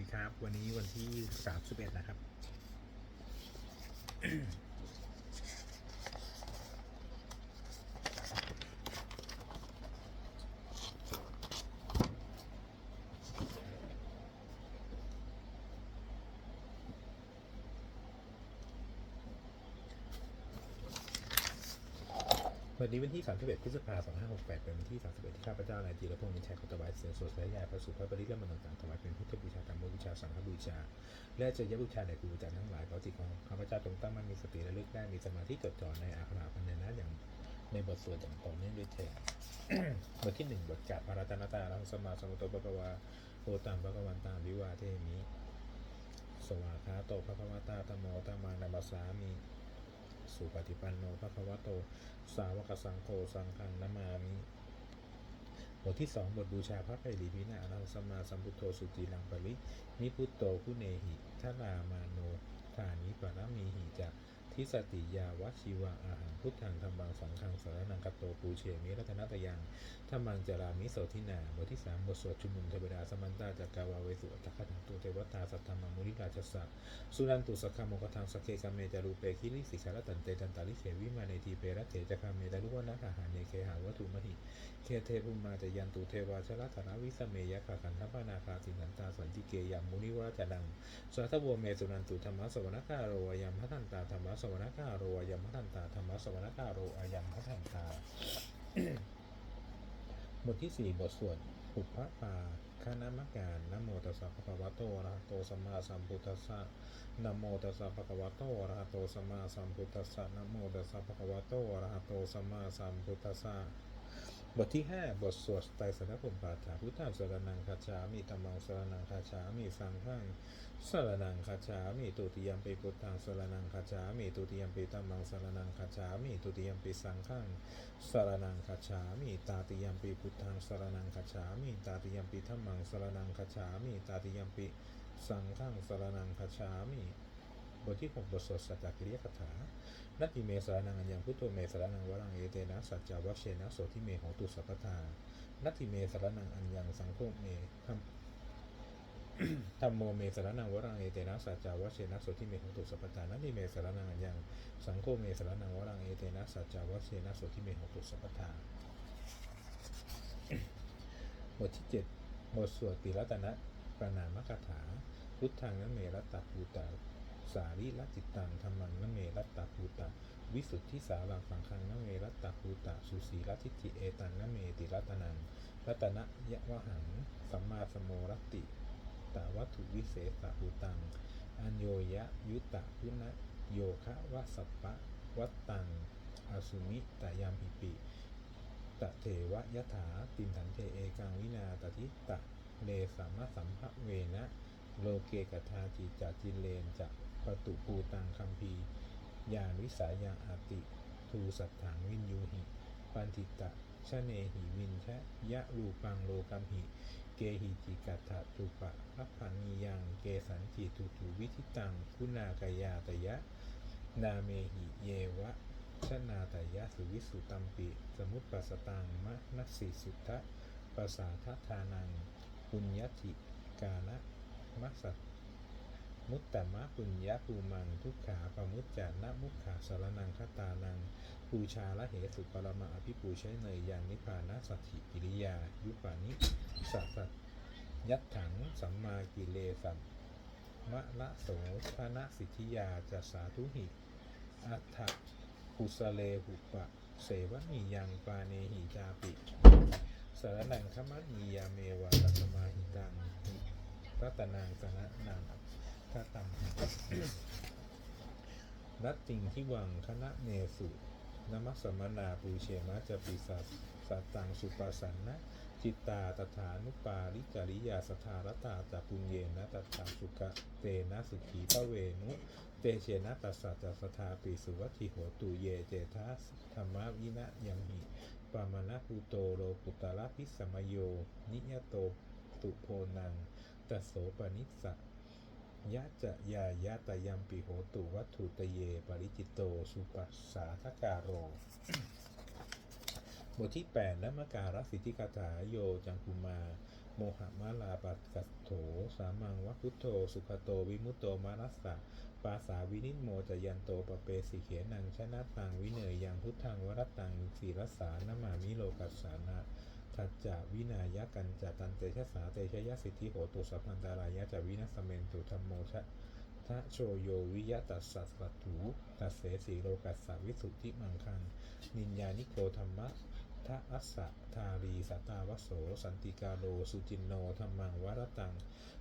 ดีครับ วันนี้วันที่ 31 นะครับ วันนี้วันที่ 31 พฤษภาคม 2568 เป็นวันที่ 31 ที่ข้าพเจ้านายจีรพงศ์นิชัยขอถวายเสียงสวดสายยายพระสุภาพบริกรรมต่างๆถวายเป็นพุทธบูชาธรรมบูชา สังฆบูชา และเจริญบูชาแด่ครูอาจารย์ทั้งหลายขอจิตของข้าพเจ้าจงตั้งมั่นมีสติระลึกได้มีสมาธิจดจ่อในอาคาพันธนะอย่างในบทสวดอย่างต่อเนื่องด้วยเถิดบทที่หนึ่งบทกาพระรัตนตาลังสมมาสมุตโตปะกวาโอตัมปะกวันตามวิวาเทมิสวาคาโตภะคะวตาตโมตมมานามาสามิ สุปฏิปันโนภะควโต สาวกสังโฆสังฆังนามามิบทที่สองบทบูชาพระไตรปิฎกนาลังสมมาสัมพุทโธสุติลังปรินิพุตโตคุเนหิทนามาโนฐานิปรมีหิจัก ทิสติยาวชิวะอาหังพุทธังธรรมังสังฆังสารนังกัตโตปูเชมิรัตนตยังธรรมังจารามิโสทินาบทที่สามบทสวดชุมนุมเทวดาสมันตาจักกาวาเวสุอัตถคตังตุเทวตาสัทธรรมมุนิราชสสะสุรันตุสักขโมกทังสเคกามเมจารูเปคิริสิกาลตันเตตันตาลิเขวิมาเนทีเประเถจคามเมตาลุวนะหาหาเนเคหาวัตุมหิเคเทภุมมาจะยันตุเทวาชละธนาวิสเมยะขาขันธปนาคาสินันตาสันติเกยามมุนิวราจดังสัทโวเมสุนันตุธรรมะสวนกาโรอายัมพัทันตาธรรมะสวนกาโรอายัมพัทันตาธรรมสวนกาโรอายัมพัทันตาบทที่สี่บทสวดปุพพะปาคณามการนโมตัสสะภะคะวะโตอะระหะโตสัมมาสัมพุทธัสสะนโมตัสสะภะคะวะโตอะระหะโตสัมมาสัมพุทธัสสะนโมตัสสะภะคะวะโตอะระหะโตสัมมาสัมพุทธัสสะ บทที่ห้าบทสวดไตรสรณคมปาฐาพุทธังสรนังคาชามิธัมมังสรนังคาชามิสังฆังสรนังคาชามิตุติยมปิพุทธังสรนังคาชามิตุติยมปิธัมมังสรนังคาชามิตุติยมปิสังฆังสรนังคาฉามิตาติยมปิพุทธังสรนังคาฉามิตาติยมปิธัมมังสรนังคาฉามิตาติยมปิสังฆังสรนังคาฉามิบ ทที่หกบทสวดสัจจกิริยคถานัตติเมสารนังอัญญพุทโธเมสารนังวรังเอเตนะสัจจาวะเชนะโสทิเมโหตุสัพพทานัตติเมสารนังอัญญสังโฆเมธัมธรรมโมเมสารนังวรังเอเตนะสัจจาวะเชนะโสทิเมโหตุสัพพทานัตติเมสารนังอัญญสังโฆเมสรนังวรังเอเตนะสัจจาวะเชนะโสทิเมหตุสัพพทาบทที่เจ็ดบทสวดติรัตนะปนามคาถาพุทธังนั้นเมรัตตภูตา สาริรัตจิตตังธรรมังนเมรัตตาภูตาวิสุทธิสารังสังฆังนเมรัตตาภูตาสุสีรัตทิจิเอตังนเมติรัตนังรัตนะยะวหังสัมมาสโมรติตาวัตถุวิเศษสภูตัง อัญโยยะยุตตะพุนะโยคะวะสัปปะวัตตังอสุมิตายามปิปิตะเทวะยะถาตินทันเทเอกังวินาตติตะเลสามะสัมภเวนะโลเกกทาจิจาจิเลนจะ ปตุปูตังคัมภียานวิสายังอาติ ทูสัตถังวินยูหิ ปันติตะชะเนหิวินชะยะรูปังโลกัมหิ เกหิจิกัตถะตุปะรัพพังนียัง เกสันจิตุตุวิธิตัง คุณากายาตยะ นาเมหิเยวะชนาตยะสุวิสุตัมปิ สมุปปัสตังมะนัสสิสุทธะปสาททานังปุญญติกานะมัสส มุตตมะปุญญภูมัง ทุกขาปมุจจานะมุขขาสารนังคตานังปูชาละเหสุปรมาอภิปูใช้เนยยานนิพานะสัตถิกิริยา ยุปานิสัสสะยัตถังสัมมากิเลสัมมะละโสธนะสิทธิยาจะสาธุหิ อัฏฐกุสเลหุปะ เสวะมียังปาเนหิจาปิสารนังขมันียาเมวะตัสมาหิตังรัตนังสนะนัง คตังรัตติงที่วังคณะเนสุนมัสมนาปูเชมะจะปิสัสสัตตังสุปสันนะจิตตาตถานุปาลิจริยาสถารตาตาปุญเยนะตัตตาสุกะเตนะสุขีพระเวนุเตเชนะตัสสะจัสทาปิสุวัตถิโหตุเยเจทัสธรรมวินะยังหิปามานะภูโตโลกุตระพิสมโย นิยโตตุโพนังตัสโสปนิสสะ ยะจะยายะตะยัมปิโหตุวัตถุตเย ปริจิตโต สุปัสสาทการโร บทที่8นมการสิทธิกถาโยจังคุมา โมหะมาลาปัสกัสโถ สามังวัคุโตสุขโต วิมุตโตมานัสสะปาสาวินิโมจะยันโตปเปสิเขนังชนะตังวิเนยยังพุทธังวรตังสีรสานามามิโลกัสสานะ ทัจจวินายกันจะตันเตชะสาเตชะยะสิทธิโหตุสัพพันตารายะจะวินัสเมนตุธรรมโมชะทะโชโยวิยะตัสสัสสตุตัสเสสีโลกัสสวิสุทธิมังคัง นินญานิโกธรรมะทะอัสสะทารีสัตตาวโส สันติกาโลสุจินโนธรรมังวรตัง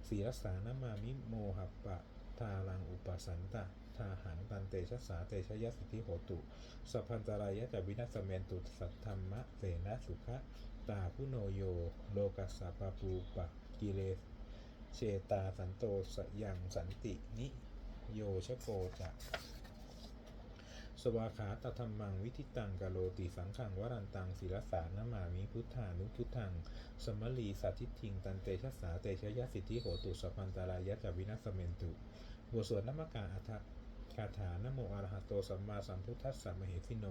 ศีรสานามามิโมหปะทารังอุปสันตะทาหังตันเตชะสาเตชะยะสิทธิโหตุสัพพันตรายะจะวินัสเมนตุสัทธรรมะเสนะสุขะ ตาพุโนโย โลกัสสะปะปูปะกิเลสเชตาสันโตสยังสันตินิโยชโกจะสวาขาตธรรมังวิทิตังกาโลติสังขังวรันตังศิลสานามามิพุทธานุพุทธัง สมลีสัทิทิง ตันเตชะสาเตชะยะสิทธิโหตุสพพันตารายะจวินัสเมนตุบทสวดนมกาอัฏฐาถานโมอระหะโตสัมมาสัมพุทธัสสะมเหสิโน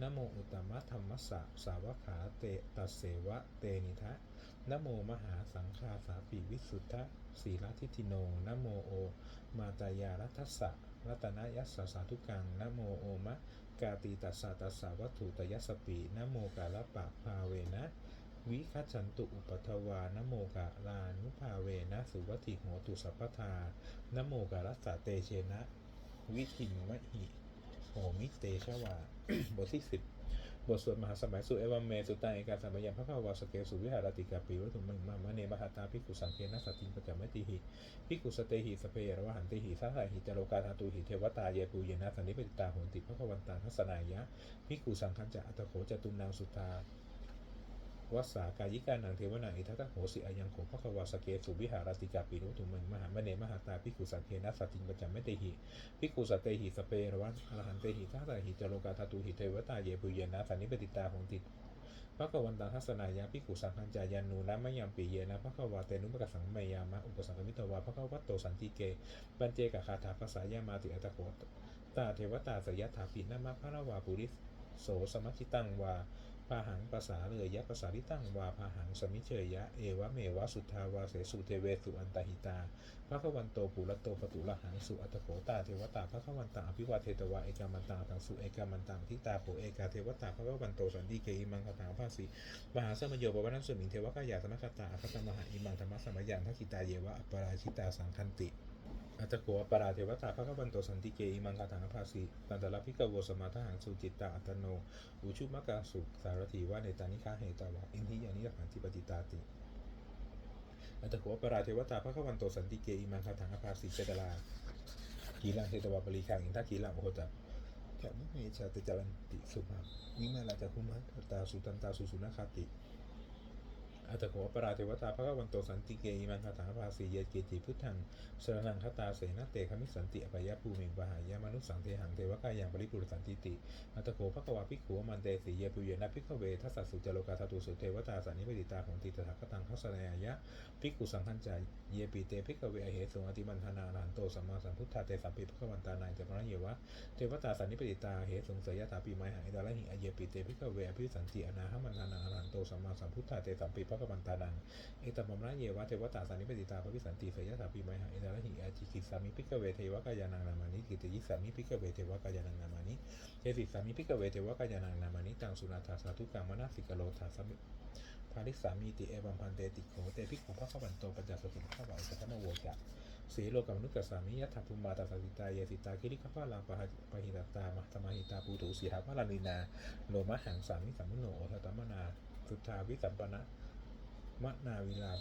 นโมอุตตมะธรรมสสะสาวขาเตตัสเสวะเตนิทะนโมมหาสังฆาสาปิวิสุทธะสีลทิทิโนนโมโอ มาตายารัทัสะรัตนยัสสะสาธุกังนโมโอมะกาตีตัสสะตัสสะวัตถุตยัสปีนโมกาลปะพาเวนะวิคัจฉันตุอุปทวานะโมกาลานุภาเวนะสุวัติโหตุสัพพทานโมกาลัสสะเตเชนะ วิทิงมะหิโหมิเตชวา บทที่สิบบทสวดมหาสมัยสุเอวัมเมสุตังเอกาสัมปยัมพระภาวาสเกสุวิหารติกาปิวัตุมังมามะเนมหาตาภิกขุสังเกนะสัตติงปจามติหิภิกขุสเตหิสเปยรวหันติหิสัสหิจโลกาธาตุหิเทวตาเยปูเยนะสันนิปติตาโหนติพระควันตาทัสนายะภิกขุสังคัญจะอัตโขจตุนางสุตา วัสสากายิกานังเทวนาอิทัตโหสิอายังโขภควาสเกสุวิหารติกาปิโรตุมังมหามเนมหาตาภิกุสังเคนะสัติงปจามติหิภิกุสัตเตหิสเปรวันอรหันเตหิทัสสหิจโลกาธาตุหิเทวตาเยปุเยนะสันนิปติตาหนติพระกวันตาทัสนายะภิกขุสังคัญจายันนูนะมยัมปีเยนะพระควาเตนุปกสังเมยามะอุปสังกมิตวาพระกวัตโตสันติเกปัญเจกคาถาภาษายามาติอัตโขตาเทวตาสยถาปินะมะพระวาปุริโสสมัชชิตังวา พาหังภาษาเลยยะภาษาลิตั้งวาพาหังสมิเชยยะ เอวะเมวะสุทธาวาเสสุเทเวสุอันตหิตาพระขวันโตปุระโตปตุละหังสุอัตโขตาเทวตาพระขวันตังอภิวาเทตวะเอกามันตังตังสุเอกามันตังทิตาโผเอกาเทวตาพระขวันโตสันติเกอิมังคตังภาสีมหาสมโยปวันัสสมิงเทวกายาสมคตาอัคตมหาอิมังธรรมสมัยยันทักขิตาเยวะอปราชิตาสังคันติ อัตโกอปปราเทวตาพระกวันโตสันติเกอิมังคาถังภาสีตันตระพิกโวสมาทหังสุจิตตาอัตโน อุชุมกาสุสารถีว่าในตานิคาเหตวะอินทิยานิรันติปฏิตาติอัตโกอปปราเทวตาพระกวันโตสันติเกอิมังคาถังภาสีเจตลากีลังเทตวะปริคังอินทากีลังโอตะแค่ไม่ชาติจารันติสุมานิมาลาจะคุมัตตาสุตันตาสุสุนคติ อัตโขปราเทวตาพระวันโตสันติเกอิมันคาถาภาสีเยเกจิพุทธังสรนังคตาเสนาเตคมิสันติอภยภูมิงปหายามนุสสังเทหังเทวกายังปริปุรสันติติอัตโขภควาภิกขุมันเตสีเยปุเยนะภิกขเวทัสสสุจโลกาธาตุสุเทวตาสันนิปติตาของติตถาคตังทัสนายะภิกขุสังฆัญจายเยปิเตภิกขเวอเหสุอติมันธนานันโตสัมมาสัมพุทธาเตสัมปิภควันตานายเตปะเยวะเทวตาสันนิปติตาเหสุงเสยตาปีไมหังอิดาลหิอเยปิเตภิกขเวอภิสันติอนาหมันธนานันโตสัมมาสัมพุทธาเตสัมปิภควันตานัง เอตมัมระเยวะเทวตาสันนิปติตาภวิสันติเสยสาปีไมหะเอตระหิอาจิกิสามิพิกเวเทวกายานังนามานิกิติยิสามิพิกเวเทวกายานังนามานิเจสิสามิพิกเวเทวกายานังนามานิตังสุนาทาสาธุกังมนาสิกโลทาสมิภาริสามีติเอวัมพันเตติโขเตภิกขุพระขวันโตปัญจสตุข้าวายสัทธมโวจะสีโลกมนุกัสสามิยัตถภูมิมาตาสสิตาเยสิตาคิริขพาลาปะหะปะหิตตามะตมหิตาปูตุสีหาพาลานินาโลมะหังสามิสัมมุโนโอทตมนาสุทธาวิสัมปนะ มะนาวิลา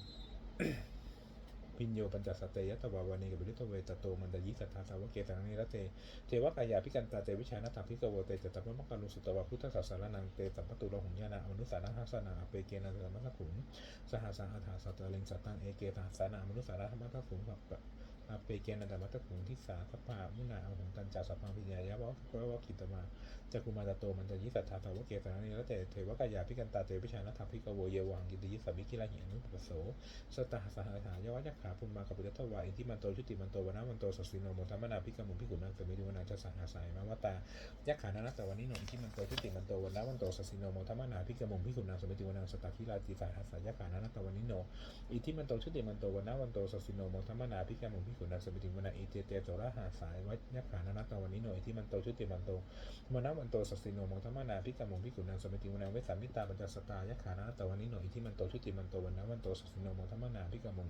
พิญโยปัญจสตเตยตวาวานีกับวิริตเวตโตมันตยิสัทธาสาวเกสังนิรเต เทวกายาพิกันตาเตวิชานาถาพิกโวเตจตัพพมกัลุสุตวะพุทธศาสนานังเตสัมปตุโลหุญญาณามนุสานังทัสนาอเปเกนัสมัสขุนสหสังอาถาสัตตะเลงสัตตังเอเกตาสานามนุสานัธรรมทัสขุนกับ เปเกนันตมัตตคุงทิสาสภามุนาอาหุงตันจาสพังพิญญายะวะวะวะกิตมาจักุมาตโตมันจะยิสัทธาทาวะเกสานิแล้วแต่เทวกายาพิกันตาเตวิชานะทัพพิกโวเยวังกิติยิสัมิกิลาหิอนุปปโสสตหสหหายวัยักขาภูมิมากัปปิตตวาอิทิมันโตชุติมันโตวนามันโตสสสิโนโมทัมมนาพิกมุพิกุนังเสมิติวนังจะสหาสายมาวตายักขานานัตตวันนิโนอิทิมันโตชุติมันโตวนามันโตสสสิโนโมทัมมนาพิกมุพิกุนังเสมิติวนังสตาคิลาติสาหาสายยักขานานัตตวันนิโนอิทิมันโตชุติมันโตวนาวันโตสสสิโนโมทัมมนาพิกมุพิกุณับสมถึงวนาอิเตเตโจระหาสายวัญญขานานัตตวันนี้หน่อยที่มันโตชุติมันโตวันนาวันโตสัสิโนมงธัมมนาพิกามุพิกุนังสมถึงวนาเวสามิตาปัญจสตายขานานัตตวันนี้หน่อยที่มันโตชุติมันโตวันนั้นวันโตสัสิโนมงธัมมนาพิกามุ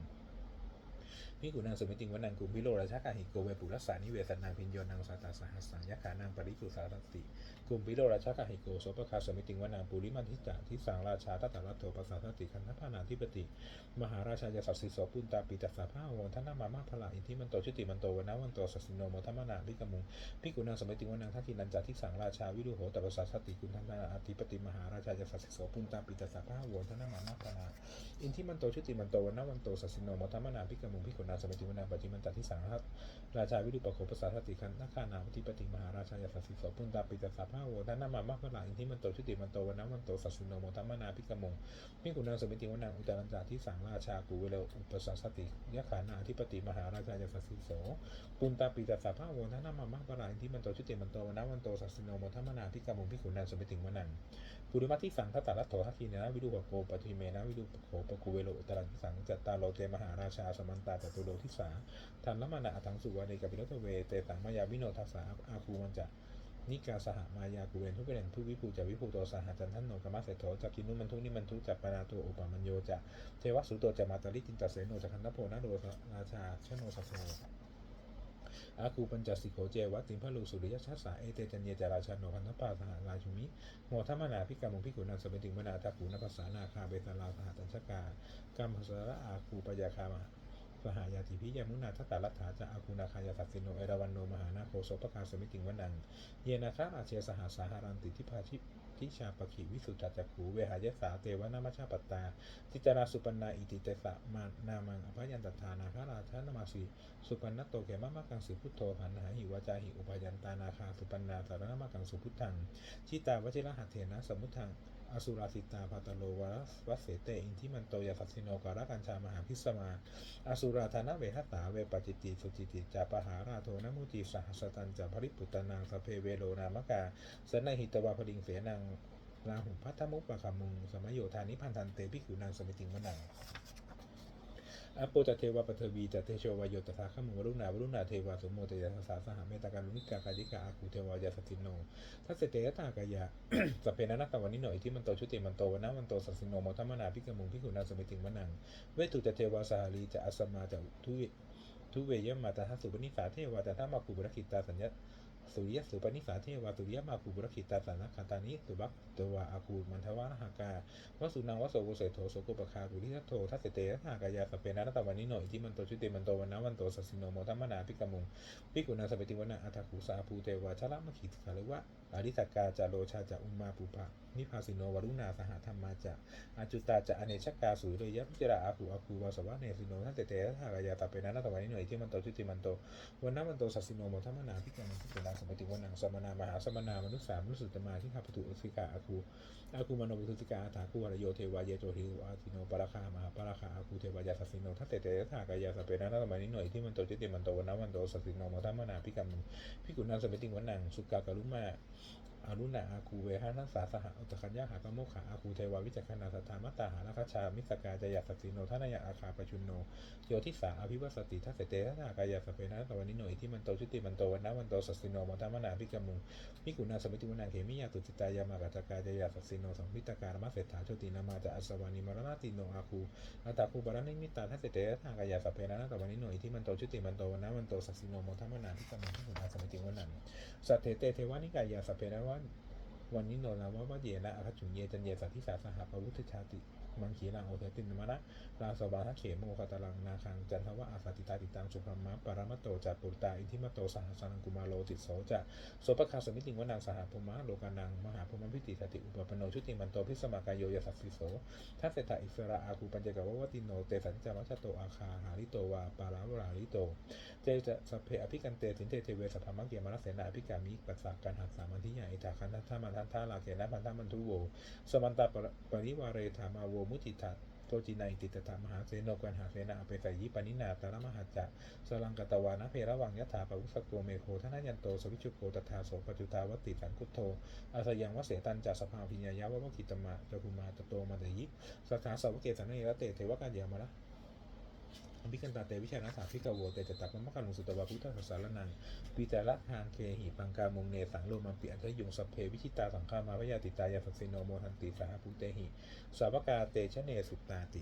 พิกุณังสมิติงวนังกุมพิโรราชกาหิโกเวปุรัสสานิเวสนาพิญโยนังสาตาสหัสสายขานังปริปุสารติกุมพิโรราชกาหิโกโสปคาสมิติงวนาปุริมันทิจาทิสังราชาทัตตรัตโตปัสสาติคันธพานาธิปติ มหาราชายาสัสสิโสปุนตาปิตัสสะพาโวท่านามามาพลาอินทิมันโตชุติมันโตวนนาวันโตสัสสิโนโมทัมมนาพิกมุงพิกุณังสมิติงวนังทักขินันจาทิสังราชาวิรุโหตปัสสาติกุณทันนาอธิปติมหาราชายาสัสสิโสปุนตาปิตัสสะพาโวท่านามามาพลาอินทิมันโตชุติมันโตวนนาวันโตสัสสิโนโมทัมมนาพิกมุงพิกุณังสมิติงวนังปฏิมันจาทิสังฆราชาวิรุปโขปัสสาสติคันนาคานาอธิปติมหาราชายาสสิโสปุนตาปิตัสสะพาโวท่านนามามากพลาอินทิมันโตชุติมันโตวันนาวันโตสัสสิโนโมทัมมนาพิกมงพิกุณังสมิติวนังอุตรันจาที่สังราชากูเวลอุปสสสติยะขานาธิปติมหาราชายาสสิโสปุนตาปิตัสสะพะโวทานามามะปะราอินทิมันโตชุติมันโตวันนาวันโตสัสสิโนโมทัมมนาพิกมงพิกุณังสมิติวนังปุริมัติสังทัตตาลัตโถทักขีเนนะวิดูปโกปฏิเมนะวิดูปโกปกูเวโลอุตรันสังจัตตาโลเตมหาราชาสมันตาจตุโลทิสาทันละมานะอัทังสุวานิกัปิโลทเวเตสังมายาวิโนทัสสะอาคูมันจะนิกาสหมายากุเวนทุกเรนทุวิภูจะวิภูโตสหจันทันโนกรรมเสโถจักินุมันทุนิมันทุจัปนาตัวอุปามัญโยจะเทวสุโตจะมาตาลิจินตเสโนจะคันทโพนะโดราชาชโนสัพโนอาคูปัญจสิโขเจวัติมพะลูสุริยชัสสาเอเตจันเยจาราชาโนคันทปาสหราชุมิโมทัมมนาพิกามุพิกุนังสมิติมนาทักขุนภาษานาคาเบตาลาสหตัญชกากรรมภาษาอาคูปยาคามา สหายาติพิยามุนาทัตตาลัตถาจะอาคูนาคายาสัสสิโนเอราวันโนมหานาโคโสปคาสมิติงวนัง เยนาคาอาเชสหาสาหารันติทิพาชิทิชาปขีวิสุทธจักขูเวหายสาเตวนามชาปตาทิจาราสุปันนาอิติเตสะมานามังอภยันตถานาคาราชานามาสีสุปันนโตเกมะมะกังสุพุทโธพันหาหิวาจาหิอุปยันตานาคาสุปันนาสารนามกังสุพุทธังชิตาวชิระหัตเถนะสมุทธัง อสุราสิตาพาตโลวัสวัสเสเตอินทิมันโตยาสัสสิโนการะกัญชามหาพิสมาอสุราธานะเวหตาเวปจิติสุจิติจาปหาราโทนมุติสหัสตันจาภริปุตตนางสเพเวโลนามกาสนหิตวาพลิงเสนางราหุพัทธมุปปะคามุงสมโยธานิพันธันเตพิขุนางสมิติงมนัง อโปจเทวาปเทวีจเตโชวายโยตถาขมุวรุณาวรุณาเทวาสมโมตยะสาสหเมตการุณิกากายิกาอาคูเทวายาสติโนทัสเสตยตากายะสพเพนะนัตตวันนิโนอิที่มันโตชุติมันโตวันนะมันโตสัสสิโนมทัมมนาพิกมุงพิกุณาสมิติงวนังเวตุจเทวาสหารีจะอัสมาจะทุทุเวยมาตาทัสสุปนิสาเทวาแต่ถ้ามาคูบรคิตาสัญญา สุริยสุปนิสาเทวาสุริยมาคูบุรคิตาสันนัคคาตานิสุบักตัวอาคูมันทวาหากาวสุนังวโสกุเสโทโสกุปคากุริทัตโททัสเสเตยะหากายาสเพนะนัตวันนิโนอิที่มันโตชุติมันโตวันนวันโตสัสิโนโมทัมมนาพิกมุงพิกุณาสเปติวนาอัตถคุสาภูเทวาชละมขิตคาเลวะอริสกาจาโลชาจะอุมมาปุปะนิพาสิโนวรุณาสหธรรมาจะอาจุตาจะอเนชกาสุริยพิจราอาภูอาคูวาสวะเนสิโนทัตเตเตทากายาตาเปนะนัตวันนิโนอิที่มันโตชุติมันโตวันนั้นมันโตสัสิโนโมทัมมนาพิกุณาสเปติ ติวนังสมนามหาสมนามนุษย์สามนุสุตมาที่ข้าพตุอุสิกาอาคูอาคูมโนปุติกาอาถาคูวรโยเทวายโจหิวอาทิโนปราคามหาปราคาอาคูเทวายาสัสสิโนทัตเตเตทากายาสเปนะนัตมานนิหน่อยที่มันโตจิติมันโตวนามันโตสัสิโนมัตมนาพิกรรมพิกุณังสมิติวันังสุกากรุมา อารุณาอาคูเวหานัสสาสหอุตคัญญาหากโมขาอาคูเทวาวิจักขณาสัทธามัตตาหาราคชามิสกาจยาสัสิโนทานายาอาคาปชุนโนโยทิสาอภิวัสติทัสเตทนากายาสเปนะตวันนิโนอิที่มันโตชุติมันโตวันนะวันโตสัสสิโนมตมนาพิกมุงพิกุณาสมิติวนังเขมิยาตุจิตายามากัจกาจยาสัสิโนสัมพิตการมะเสถาโชตินามาจะอัสวานิมรณติโนอาคูอัตตาคูปรณิมิตาทัสเตทนากายาสเปนะตวันนิโนอิที่มันโตชุติมันโตวันนะวันโตสัสสิโนมตมนาพิกมุงพิกุณาสมิติวันังสัตเตเตเทวานิกายาสเปนะวันวันนี้โนราวะวะเยนะอคจุงเยจันเยสัทธิสาสหปวุฒชาติ มังคีรังโอเทตินมะนะลาสบาทเขโมคตารังนาคังจันทวะอาสาติตาติตังสุพรมะปรมัตโตจัปุตตาอินทิมตโตสหสานังกุมาโลติโสจะโสปะคาสมิติงวนังสหภูมะโลกานังมหาภูมิพิติสติอุปปโนชุติมันโตพิสมากายโยยสัสสิโสทัสเสตะอิสระอาคูปัญจกวะวติโนเตสัญจวัชโตอาคาหาริโตวาปาราวราริโตเจจะสเพอภิกันเตสินเตเทเวสัพพมังเกียมรเสนาอภิกามิปัสสะการหักสามันทิยาอิตาคันทัตถามันทัตถาลาเกนะพันธมันทุโวสมันตาปริวาเรธามาโวมุติตโตจินัยติตถามหาเสโนกันหาเสนาเปสยิปนินาตระมหัจจะสลังกตวานะเพระวังยถาปวุสโกเมโคทนายันโตสวิชุโกตถาโสปจุตาวติสันคุโทอาสยังวเสตันจะสภาพิญญายะวะวกิตมะจภูมาตโตมาเดยิสถาสวเกสันเนรเตเทวกันยามาละ อภิกันตาเตวิชานาสาพิกาโวเตจตับมะมะกาลุงสุตวาพุทธศาสารนังปีจาระทางเคหิปังกามุงเนสังโลมังปิอันทยุงสัพเพวิชิตาสังฆามาพยาติตายาสัสสิโนโมทันติสาภูเตหิสาวกาเตชะเนสุตตาติ